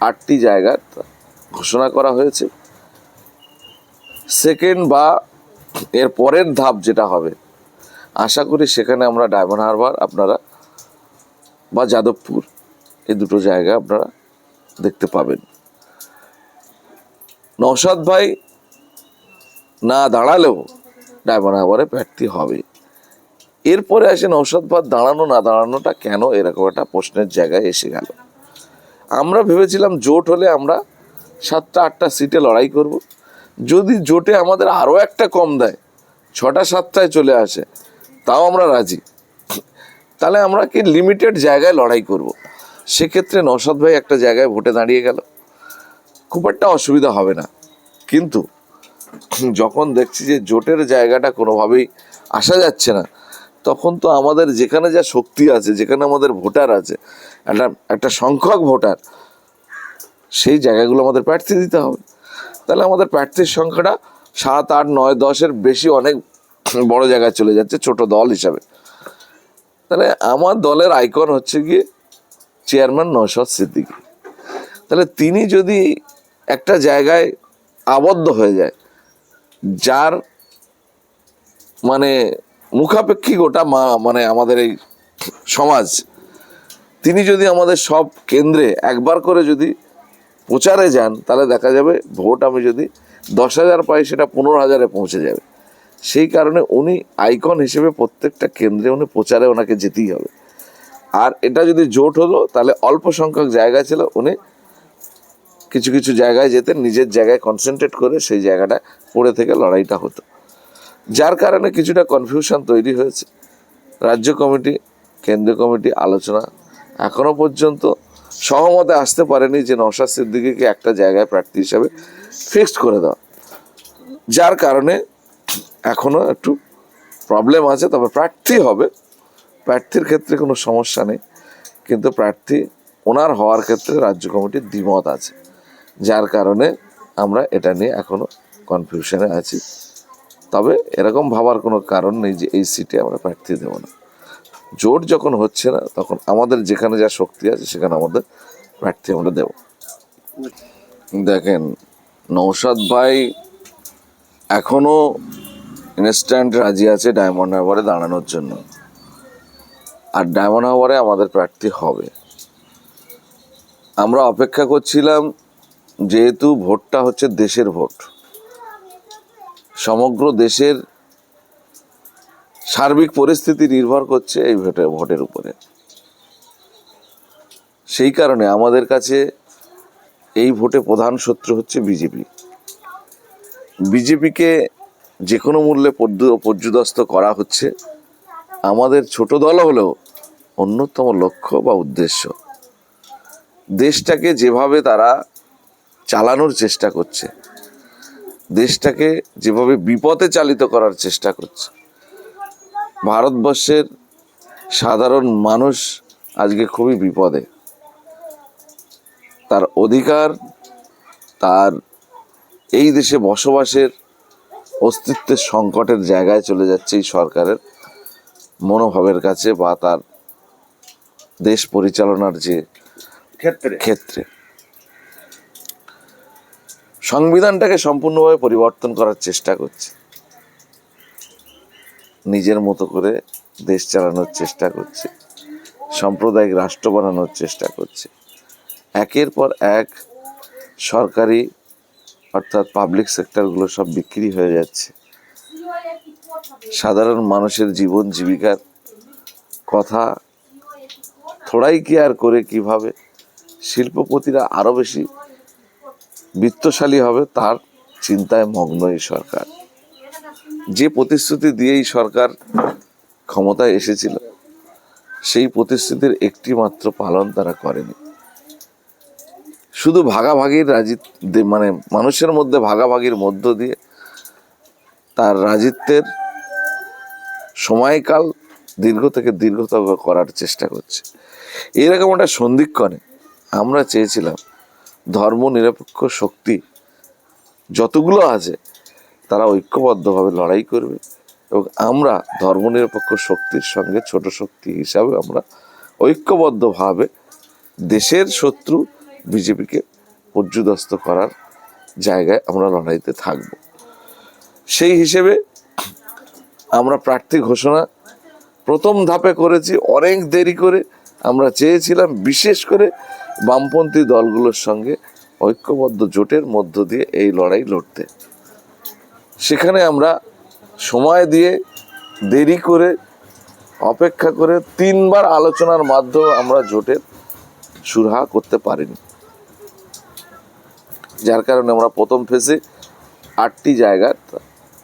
আটটি জায়গার ঘোষণা করা হয়েছে। সেকেন্ড বা এর পরের ধাপ যেটা হবে, আশা করি সেখানে আমরা ডায়মন্ড হারবার আপনারা বা যাদবপুর, এই দুটো জায়গা আপনারা দেখতে পাবেন। নৌসাদ ভাই না দাঁড়ালেও ডায়মন্ড হারবারে প্রার্থী হবে। এরপরে আসে নৌসাদ ভাই দাঁড়ানো না দাঁড়ানোটা কেন, এরকম একটা প্রশ্নের জায়গায় এসে গেল। আমরা ভেবেছিলাম জোট হলে আমরা সাতটা, আটটা সিটে লড়াই করব। যদি জোটে আমাদের আরও একটা কম দেয়, ছটা, সাতটায় চলে আসে, তাও আমরা রাজি। তাহলে আমরা কি লিমিটেড জায়গায় লড়াই করব। সেক্ষেত্রে নসাদ ভাই একটা জায়গায় ভোটে দাঁড়িয়ে গেল। খুব একটা অসুবিধা হবে না। কিন্তু যখন দেখছি যে জোটের জায়গাটা কোনোভাবেই আসা যাচ্ছে না, তখন তো আমাদের যেখানে যা শক্তি আছে, যেখানে আমাদের ভোটার আছে একটা একটা সংখ্যক ভোটার, সেই জায়গাগুলো আমাদের প্রার্থী দিতে হবে। তাহলে আমাদের প্রার্থীর সংখ্যাটা সাত, আট, নয়, দশের বেশি অনেক বড় জায়গায় চলে যাচ্ছে, ছোট দল হিসাবে। তাহলে আমার দলের আইকন হচ্ছে গিয়ে চেয়ারম্যান নৌশদ সিদ্দিকী। তাহলে তিনি যদি একটা জায়গায় আবদ্ধ হয়ে যায়, যার মানে মুখাপেক্ষী গোটা মা মানে আমাদের এই সমাজ তিনি যদি আমাদের সব কেন্দ্রে একবার করে যদি প্রচারে যান, তাহলে দেখা যাবে ভোট আমি যদি দশ হাজার পাই, সেটা পনেরো হাজারে পৌঁছে যাবে। সেই কারণে উনি আইকন হিসেবে প্রত্যেকটা কেন্দ্রে উনি প্রচারে ওনাকে যেতেই হবে। আর এটা যদি জোট হলো, তাহলে অল্প সংখ্যক জায়গা ছিল, উনি কিছু কিছু জায়গায় যেতেন, নিজের জায়গায় কনসেন্ট্রেট করে সেই জায়গাটা পড়ে থেকে লড়াইটা হতো। যার কারণে কিছুটা কনফিউশন তৈরি হয়েছে। রাজ্য কমিটি, কেন্দ্রীয় কমিটি, আলোচনা এখনও পর্যন্ত সহমতে আসতে পারেনি যে নওশাদ সিদ্দিকিকে একটা জায়গায় প্রার্থী হিসাবে ফিক্সড করে দেওয়া। যার কারণে এখনও একটু প্রবলেম আছে, তবে প্রার্থী হবে। প্রার্থীর ক্ষেত্রে কোনো সমস্যা নেই, কিন্তু প্রার্থী ওনার হওয়ার ক্ষেত্রে রাজ্য কমিটির দ্বিমত আছে। যার কারণে আমরা এটা নিয়ে এখনও কনফিউশনে আছি। তবে এরকম ভাবার কোনো কারণ নেই যে এই সিটে আমরা প্রার্থী দেবো না। জোট যখন হচ্ছে না, তখন আমাদের যেখানে যা শক্তি আছে, সেখানে আমাদের প্রার্থী আমরা দেব। দেখেন নৌসাদ ভাই এখনও ইনস্ট্যান্ট রাজি আছে ডায়মন্ড হারবারে দাঁড়ানোর জন্য। আর ডায়মন্ড হারবারে আমাদের প্রার্থী হবে। আমরা অপেক্ষা করছিলাম, যেহেতু ভোটটা হচ্ছে দেশের ভোট। সমগ্র দেশের সার্বিক পরিস্থিতি নির্ভর করছে এই ভোটে, ভোটের উপরে। সেই কারণে আমাদের কাছে এই ভোটে প্রধান শত্রু হচ্ছে বিজেপি। বিজেপিকে যে কোনো মূল্যে পর্যু- পর্যুদস্ত করা হচ্ছে। আমাদের ছোট দল হলেও অন্যতম লক্ষ্য বা উদ্দেশ্য দেশটাকে যেভাবে তারা চালানোর চেষ্টা করছে, দেশটাকে যেভাবে বিপদে চালিত করার চেষ্টা করছে ভারতবর্ষের সাধারণ মানুষ আজকে খুবই বিপদে। তার অধিকার তার এই দেশে বসবাসের অস্তিত্বের সংকটের জায়গায় চলে যাচ্ছে এই সরকারের মনোভাবের কাছে বা তার দেশ পরিচালনার যে ক্ষেত্রে। ক্ষেত্রে। সংবিধানটাকে সম্পূর্ণভাবে পরিবর্তন করার চেষ্টা করছে। নিজের মতো করে দেশ চালানোর চেষ্টা করছে, সাম্প্রদায়িক রাষ্ট্র বানানোর চেষ্টা করছে। একের পর এক সরকারি অর্থাৎ পাবলিক সেক্টরগুলো সব বিক্রি হয়ে যাচ্ছে। সাধারণ মানুষের জীবন জীবিকার কথা থোড়াই কি আর করে কীভাবে? শিল্পপতিরা আরও বেশি বিত্তশালী হবে তার চিন্তায় মগ্ন এই সরকার। যে প্রতিশ্রুতি দিয়েই সরকার ক্ষমতায় এসেছিল, সেই প্রতিশ্রুতির একটি মাত্র পালন তারা করেনি। শুধু ভাগাভাগির রাজি মানে মানুষের মধ্যে ভাগাভাগির মধ্য দিয়ে তার রাজিত্বের সময়কাল দীর্ঘ থেকে দীর্ঘতর করার চেষ্টা করছে। এরকম একটা সন্ধিক্ষণে আমরা চেয়েছিলাম ধর্ম নিরপেক্ষ শক্তি যতগুলো আছে তারা ঐক্যবদ্ধভাবে লড়াই করবে এবং আমরা ধর্মনিরপেক্ষ শক্তির সঙ্গে ছোট শক্তি হিসাবে আমরা ঐক্যবদ্ধভাবে দেশের শত্রু বিজেপিকে পর্যুদস্ত করার জায়গায় আমরা লড়াইতে থাকব। সেই হিসেবে আমরা প্রার্থী ঘোষণা প্রথম ধাপে করেছি, অনেক দেরি করে আমরা চেয়েছিলাম বিশেষ করে বামপন্থী দলগুলোর সঙ্গে ঐক্যবদ্ধ জোটের মধ্য দিয়ে এই লড়াই লড়তে। সেখানে আমরা সময় দিয়ে দেরি করে, অপেক্ষা করে তিনবার আলোচনার মাধ্যমে আমরা জোটের সুরাহা করতে পারিনি। যার কারণে আমরা প্রথম ফেজে আটটি জায়গার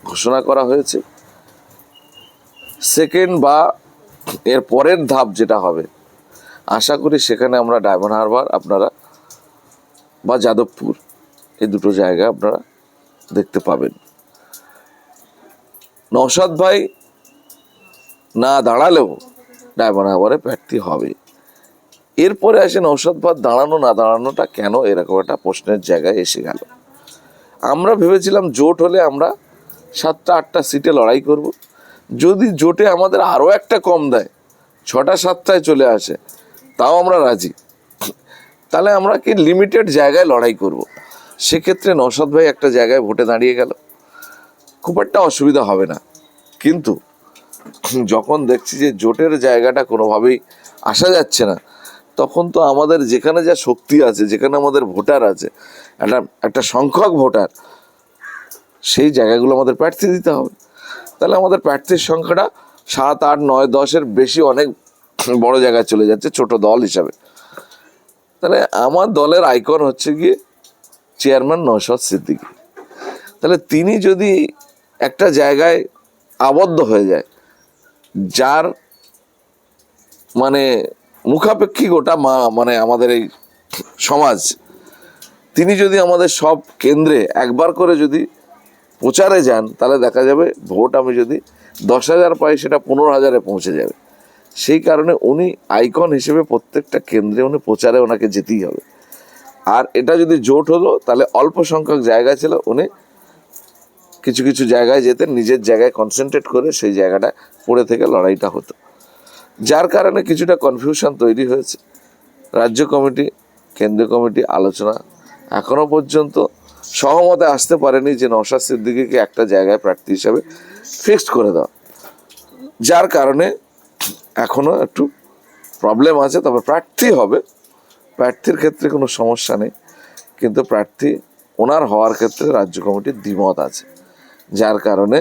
ঘোষণা করা হয়েছে। সেকেন্ড বা এর পরের ধাপ যেটা হবে, আশা করি সেখানে আমরা ডায়মন্ড হারবার আপনারা বা যাদবপুর এই দুটো জায়গা আপনারা দেখতে পাবেন। নৌসাদ ভাই না দাঁড়ালেও ডায়মন্ড হারবারে প্রার্থী হবে। এরপরে আসে নৌসাদ ভাই দাঁড়ানো না দাঁড়ানোটা কেন? এরকম একটা প্রশ্নের জায়গায় এসে গেল। আমরা ভেবেছিলাম জোট হলে আমরা সাতটা, আটটা সিটে লড়াই করব। যদি জোটে আমাদের আরও একটা কম দেয়, ছটা, সাতটায় চলে আসে, তাও আমরা রাজি। তাহলে আমরা কি লিমিটেড জায়গায় লড়াই করব। সেক্ষেত্রে নৌসাদ ভাই একটা জায়গায় ভোটে দাঁড়িয়ে গেল। খুব একটা অসুবিধা হবে না। কিন্তু যখন দেখছি যে জোটের জায়গাটা কোনোভাবেই আসা যাচ্ছে না, তখন তো আমাদের যেখানে যা শক্তি আছে, যেখানে আমাদের ভোটার আছে, একটা একটা সংখ্যক ভোটার, সেই জায়গাগুলো আমাদের প্রার্থী দিতে হবে। তাহলে আমাদের প্রার্থীর সংখ্যাটা সাত, আট, নয়, দশের বেশি অনেক বড় জায়গায় চলে যাচ্ছে, ছোট দল হিসাবে। তাহলে আমার দলের আইকন হচ্ছে গিয়ে চেয়ারম্যান নৌশাদ সিদ্দিকী। তাহলে তিনি যদি একটা জায়গায় আবদ্ধ হয়ে যায়, যার মানে মুখাপেক্ষী গোটা মা মানে আমাদের এই সমাজ। তিনি যদি আমাদের সব কেন্দ্রে একবার করে যদি প্রচারে যান, তাহলে দেখা যাবে ভোট আমি যদি দশ হাজার পাই, সেটা পনেরো হাজারে পৌঁছে যাবে। সেই কারণে উনি আইকন হিসেবে প্রত্যেকটা কেন্দ্রে উনি প্রচারে ওনাকে যেতেই হবে। আর এটা যদি জোট হলো, তাহলে অল্প সংখ্যক জায়গা ছিল উনি কিছু কিছু জায়গায় যেতেন নিজের জায়গায় কনসেন্ট্রেট করে সেই জায়গাটা পড়ে থেকে লড়াইটা হতো। যার কারণে কিছুটা কনফিউশন তৈরি হয়েছে। রাজ্য কমিটি, কেন্দ্রীয় কমিটি আলোচনা এখনও পর্যন্ত সহমতে আসতে পারেনি যে নওশাদ সিদ্দিকীকে একটা জায়গায় প্রার্থী হিসাবে ফিক্সড করে দেওয়া। যার কারণে এখনও একটু প্রবলেম আছে, তবে প্রার্থী হবে। প্রার্থীর ক্ষেত্রে কোনো সমস্যা নেই। কিন্তু প্রার্থী ওনার হওয়ার ক্ষেত্রে রাজ্য কমিটির দ্বিমত আছে। যার কারণে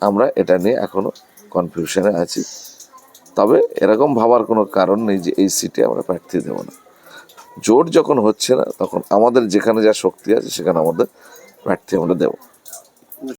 আমরা এটা নিয়ে এখনও কনফিউশনে আছি। তবে এরকম ভাবার কোনো কারণ নেই যে এই সিটে আমরা প্রার্থী দেবো না। জোট যখন হচ্ছে না, তখন আমাদের যেখানে যা শক্তি আছে, সেখানে আমাদের প্রার্থী আমরা দেবো।